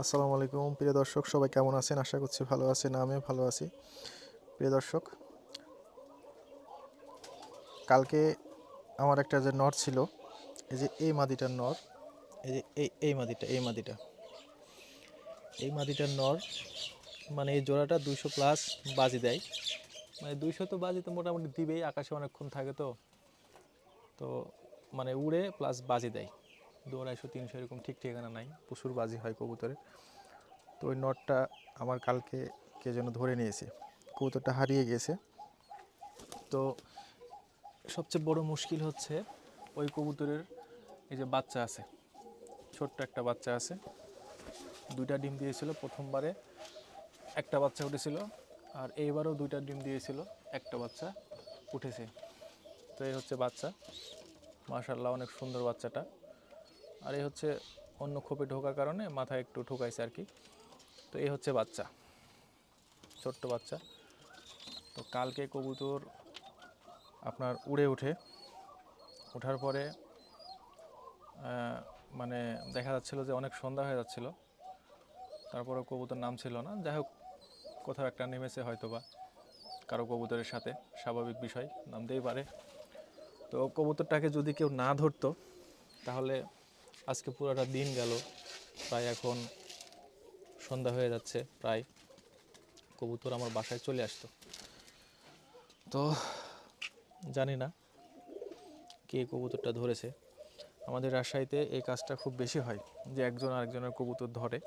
আসসালামু আলাইকুম। প্রিয় দর্শক, সবাই কেমন আছেন? আশা করছি ভালো আছেন, আমিও ভালো আছি। প্রিয় দর্শক, কালকে আমার একটা যে নর ছিল, এই যে এই মাদিটার নর, এই যে এই এই মাদিটা এই মাদিটা, এই মাদিটার নর মানে এই জোড়াটা দুইশো প্লাস বাজি দেয়। মানে দুইশো তো বাজি তো মোটামুটি দিবেই, আকাশে অনেকক্ষণ থাকে তো। তো মানে উড়ে প্লাস বাজি দেয়। দু আড়াইশো তিনশো এরকম ঠিক ঠিকানা নাই, প্রচুর বাজি হয় কবুতরে তো ওই নটটা আমার কালকে কে যেন ধরে নিয়েছে, কবুতরটা হারিয়ে গেছে। তো সবচেয়ে বড় মুশকিল হচ্ছে ওই কবুতরের এই যে বাচ্চা আছে, ছোট্ট একটা বাচ্চা আছে। দুইটা ডিম দিয়েছিল প্রথমবারে, একটা বাচ্চা উঠেছিল, আর এইবারও দুইটা ডিম দিয়েছিল, একটা বাচ্চা উঠেছে। তো এই হচ্ছে বাচ্চা মাশাল্লাহ অনেক সুন্দর বাচ্চাটা। আর এই হচ্ছে অন্য খোপে ঢোকার কারণে মাথায় একটু ঠুকাইছে আর কি। তো এই হচ্ছে বাচ্চা, ছোট্ট বাচ্চা। তো কালকে কবুতর আপনার উড়ে ওঠে। ওঠার পরে মানে দেখা যাচ্ছিল যে অনেক সন্ধ্যা হয়ে যাচ্ছিল। তারপরে কবুতর নাম ছিল না। যাই হোক, কোথাও একটা নেমেছে হয়তো বা কারও কবুতরের সাথে। স্বাভাবিক বিষয়, নামতেই পারে। তো কবুতরটাকে যদি কেউ না ধরতো, তাহলে আজকে পুরোটা দিন গেল প্রায় এখন সন্ধ্যা হয়ে যাচ্ছে, প্রায় কবুতর আমার বাসায় চলে আসতো। তো জানি না কে কবুতরটা ধরেছে। আমাদের রাজশাহীতে এই কাজটা খুব বেশি হয় যে একজন আরেকজনের কবুতর ধরে।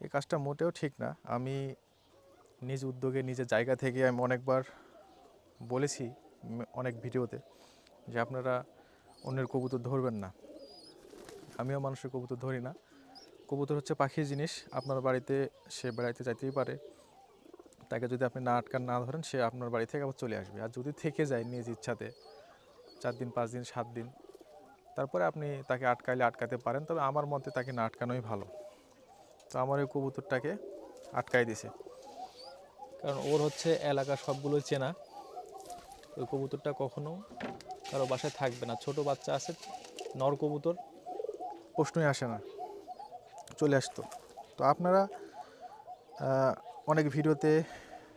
এই কাজটা মোটেও ঠিক না। আমি নিজ উদ্যোগে, নিজের জায়গা থেকে আমি অনেকবার বলেছি, অনেক ভিডিওতে যে আপনারা অন্যের কবুতর ধরবেন না। আমিও মানুষের কবুতর ধরি না। কবুতর হচ্ছে পাখির জিনিস, আপনার বাড়িতে সে বেড়াইতে যাইতেই পারে। তাকে যদি আপনি না আটকান, না ধরেন, সে আপনার বাড়ি থেকে আবার চলে আসবে। আর যদি থেকে যায় নিজ ইচ্ছাতে, চার দিন, পাঁচ দিন, সাত দিন, তারপরে আপনি তাকে আটকাইলে আটকাতে পারেন। তবে আমার মতে তাকে না আটকানোই ভালো। তো আমার ওই কবুতরটাকে আটকাই দিছে। কারণ ওর হচ্ছে এলাকা সবগুলোই চেনা। ওই কবুতরটা কখনো কারও বাসায় থাকবে না। ছোট বাচ্চা আছে, নর কবুতর। প্রশ্নই আসে না। চলে আসতো। তো আপনারা অনেক ভিডিওতে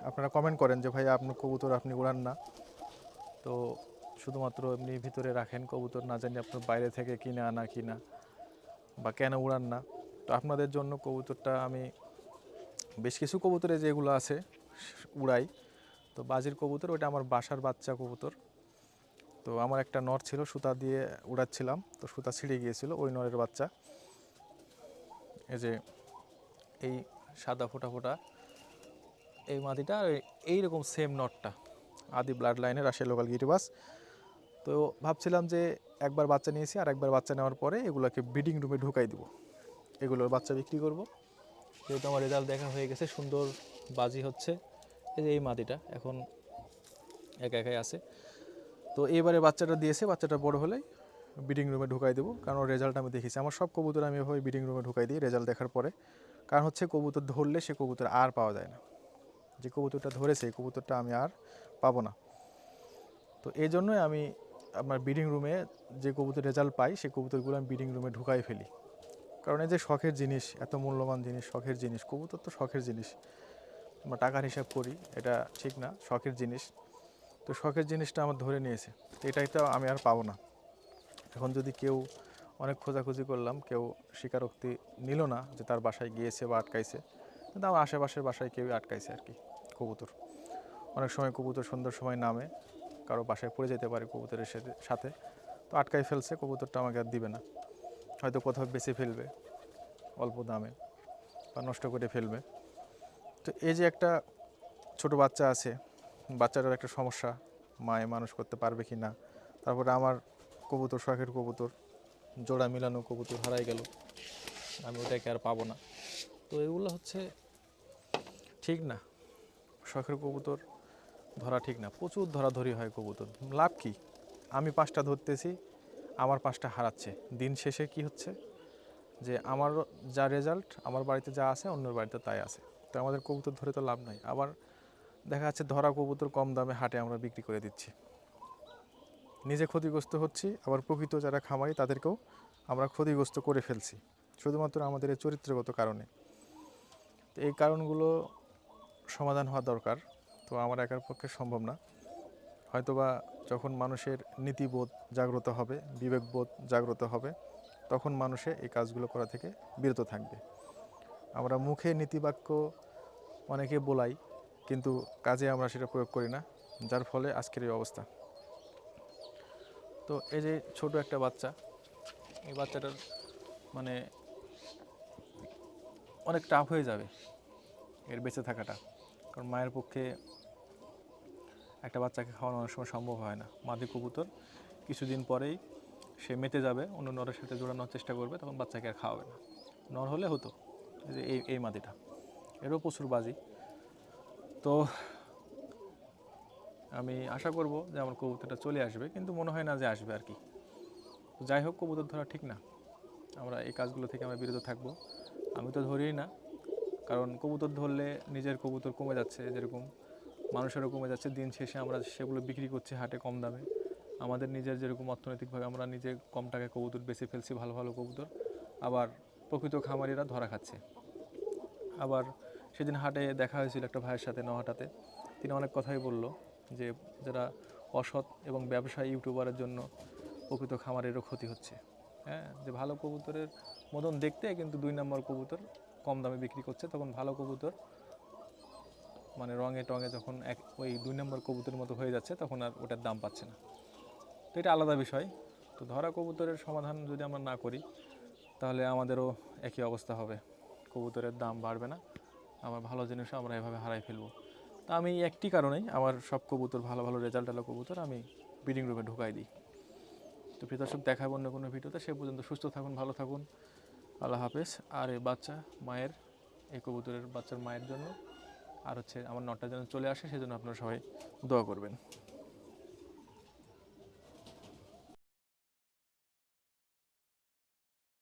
আপনারা কমেন্ট করেন যে ভাই আপনি কবুতর আপনি উড়ান না। তো শুধুমাত্র এমনি ভিতরে রাখেন কবুতর, না জানি আপনার বাইরে থেকে কিনে আনা কিনা বা কেন উড়ান না। তো আপনাদের জন্য কবুতরটা আমি বেশ কিছু কবুতরে যেগুলো আছে, উড়াই। তো বাজির কবুতর ওটা আমার বাসার বাচ্চা কবুতর। তো আমার একটা নর ছিল, সুতা দিয়ে উড়াচ্ছিলাম। তো সুতা ছিঁড়ে গিয়েছিল ওই নরের বাচ্চা। এই যে এই সাদা ফোটা ফোটা এই মাটিটা এইরকম সেম নটটা। আদি ব্লাড লাইনের আসে লোকাল গিরিবাস তো ভাবছিলাম যে একবার বাচ্চা নিয়েছি, আর একবার বাচ্চা নেওয়ার পরে এগুলোকে ব্রিডিং রুমে ঢুকাই দিব। এগুলোর বাচ্চা বিক্রি করব। যেহেতু আমার রেজাল্ট দেখা হয়ে গেছে, সুন্দর বাজি হচ্ছে। এই যে এই মাটিটা এখন একা একাই আছে। তো এবারে বাচ্চাটা দিয়েছে, বাচ্চাটা বড় হলে ব্রিডিং রুমে ঢুকাই দেবো। কারণ রেজাল্ট আমি দেখেছি। আমার সব কবুতর আমি এভাবে ব্রিডিং রুমে ঢুকাই দিই রেজাল্ট দেখার পরে। কারণ হচ্ছে কবুতর ধরলে সে কবুতর আর পাওয়া যায় না। যে কবুতরটা ধরেছে এই কবুতরটা আমি আর পাবো না। তো এই জন্যই আমি আমার ব্রিডিং রুমে যে কবুতর রেজাল্ট পাই, সেই কবুতরগুলো আমি ব্রিডিং রুমে ঢুকাই ফেলি। কারণ এই যে শখের জিনিস, এত মূল্যবান জিনিস, শখের জিনিস, কবুতর তো শখের জিনিস। আমরা টাকার হিসাব করি, এটা ঠিক না, শখের জিনিস। তো শখের জিনিসটা আমার ধরে নিয়েছে। এটাই তো আমি আর পাবো না। এখন যদি কেউ অনেক খোঁজাখুঁজি করলাম, কেউ স্বীকারোক্তি নিল না যে তার বাসায় গিয়েছে বা আটকাইছে, কিন্তু আমার আশেপাশের বাসায় কেউই আটকাইছে আর কি, কবুতর। অনেক সময় কবুতর সুন্দর সময় নামে, কারও বাসায় পড়ে যেতে পারে কবুতরের সাথে সাথে। তো আটকাই ফেলছে, কবুতরটা আমাকে আর দিবে না। হয়তো কোথাও বেঁচে ফেলবে, অল্প দামে বা নষ্ট করে ফেলবে। তো এই যে একটা ছোট বাচ্চা আছে বাচ্চাটার একটা সমস্যা, মায়ে মানুষ করতে পারবে কি না? তারপরে আমার কবুতর, শখের কবুতর, জোড়া মিলানো কবুতর হারাই গেল। আমি ওটাকে আর পাবো না। তো এগুলো হচ্ছে ঠিক না। শখের কবুতর ধরা ঠিক না। প্রচুর ধরাধরি হয় কবুতর। লাভ কি? আমি পাঁচটা ধরতেছি, আমার পাঁচটা হারাচ্ছে। দিন শেষে কি হচ্ছে? যে আমার যা রেজাল্ট আমার বাড়িতে যা আছে, অন্যের বাড়িতে তাই আছে। তো আমাদের কবুতর ধরে তো লাভ নাই। আবার দেখা যাচ্ছে ধরা কবুতর কম দামে হাটে আমরা বিক্রি করে দিচ্ছি। নিজে ক্ষতিগ্রস্ত হচ্ছি, আবার প্রকৃত যারা খামারি তাদেরকেও আমরা ক্ষতিগ্রস্ত করে ফেলছি, শুধুমাত্র আমাদের এই চরিত্রগত কারণে। তো এই কারণগুলো সমাধান হওয়া দরকার, তো আমার একার পক্ষে সম্ভব না। হয়তোবা যখন মানুষের নীতিবোধ জাগ্রত হবে, বিবেকবোধ জাগ্রত হবে, তখন মানুষে এই কাজগুলো করা থেকে বিরত থাকবে। আমরা মুখে নীতিবাক্য অনেকে বলাই কিন্তু কাজে আমরা সেটা প্রয়োগ করি না, যার ফলে আজকের এই অবস্থা। তো এই যে ছোট একটা বাচ্চা, এই বাচ্চাটার মানে অনেক টাফ হয়ে যাবে এর বেঁচে থাকাটা। কারণ মায়ের পক্ষে একটা বাচ্চাকে খাওয়ানো অনেক সময় সম্ভব হয় না। মাদি কবুতর, কিছুদিন পরেই সে মেতে যাবে, অন্য নরের সাথে জোড়ানোর চেষ্টা করবে, তখন বাচ্চাকে আর খাওয়াবে না। নর হলে হতো, এই এই মাদিটা এরও প্রচুর বাজি। তো আমি আশা করব যে আমার কবুতরটা চলে আসবে, কিন্তু মনে হয় না যে আসবে আর কি। যাই হোক, কবুতর ধরা ঠিক না। আমরা এই কাজগুলো থেকে আমরা বিরত থাকব। আমি তো ধরিই না, কারণ কবুতর ধরলে নিজের কবুতর কমে যাচ্ছে যেরকম, মানুষেরও কমে যাচ্ছে। দিন শেষে আমরা সেগুলো বিক্রি করছি হাটে কম দামে। আমাদের নিজের যেরকম অর্থনৈতিকভাবে আমরা নিজে কম টাকায় কবুতর বেছে ফেলছি, ভালো ভালো কবুতর। আবার প্রকৃত খামারিরা ধরা খাচ্ছে। আবার সেদিন হাটে দেখা হয়েছিল একটা ভাইয়ের সাথে নহাটাতে তিনি অনেক কথাই বলল যে, যারা অসৎ এবং ব্যবসায়ী ইউটিউবারের জন্য প্রকৃত খামারেরও ক্ষতি হচ্ছে। হ্যাঁ যে ভালো কবুতরের মতন দেখতে কিন্তু দুই নম্বর কবুতর কম দামে বিক্রি করছে, তখন ভালো কবুতর মানে রঙে টঙে যখন এক, ওই দুই নম্বর কবুতরের মতো হয়ে যাচ্ছে, তখন আর ওটার দাম পাচ্ছে না। তো এটা আলাদা বিষয়। তো ধরা কবুতরের সমাধান যদি আমরা না করি, তাহলে আমাদেরও একই অবস্থা হবে। কবুতরের দাম বাড়বে না। আমার ভালো জিনিসও আমরা এভাবে হারাই ফেলব। তা আমি একটি কারণেই আমার সব কবুতর, ভালো ভালো রেজাল্ট আলো কবুতর, আমি ব্রিডিং রুমে ঢুকাই দিই। তো প্রিয় দেখাবো অন্য কোনো ভিডিওতে। সে পর্যন্ত সুস্থ থাকুন, ভালো থাকুন। আল্লাহ হাফেজ। আর এই বাচ্চা মায়ের, এই কবুতরের বাচ্চার মায়ের জন্য, আর হচ্ছে আমার নটা যেন চলে আসে, সেজন্য আপনারা সবাই দোয়া করবেন।